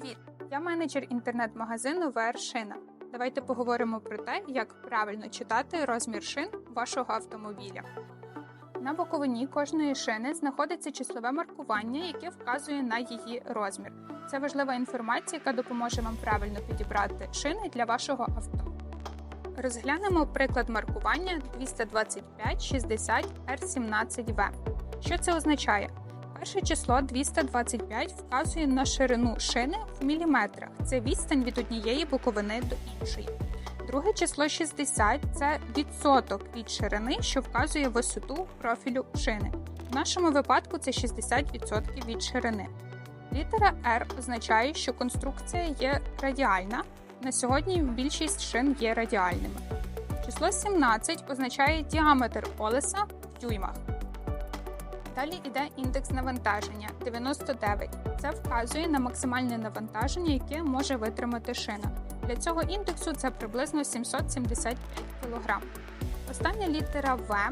Привіт! Я менеджер інтернет-магазину VR Шина. Давайте поговоримо про те, як правильно читати розмір шин вашого автомобіля. На боковині кожної шини знаходиться числове маркування, яке вказує на її розмір. Це важлива інформація, яка допоможе вам правильно підібрати шини для вашого авто. Розглянемо приклад маркування 22560 R17V. Що це означає? Перше число 225 вказує на ширину шини в міліметрах. Це відстань від однієї боковини до іншої. Друге число 60 це відсоток від ширини, що вказує висоту профілю шини. В нашому випадку це 60% від ширини. Літера R означає, що конструкція є радіальна. На сьогодні більшість шин є радіальними. Число 17 означає діаметр колеса в дюймах. Далі йде індекс навантаження 99. Це вказує на максимальне навантаження, яке може витримати шина. Для цього індексу це приблизно 775 кг. Остання літера В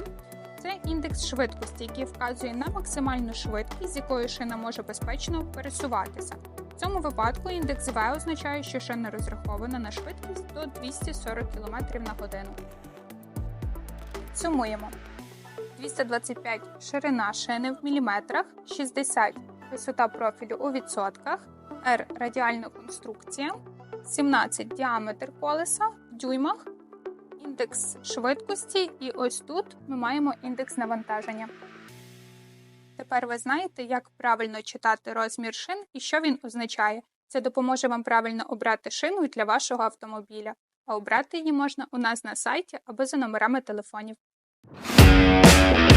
це індекс швидкості, який вказує на максимальну швидкість, з якою шина може безпечно пересуватися. В цьому випадку індекс В означає, що шина розрахована на швидкість до 240 км на годину. Сумуємо. 225 ширина шини в міліметрах, 60 висота профілю у відсотках, R радіальна конструкція, 17 діаметр колеса в дюймах, індекс швидкості, і ось тут ми маємо індекс навантаження. Тепер ви знаєте, як правильно читати розмір шин і що він означає. Це допоможе вам правильно обрати шину для вашого автомобіля, а обрати її можна у нас на сайті або за номерами телефонів. Música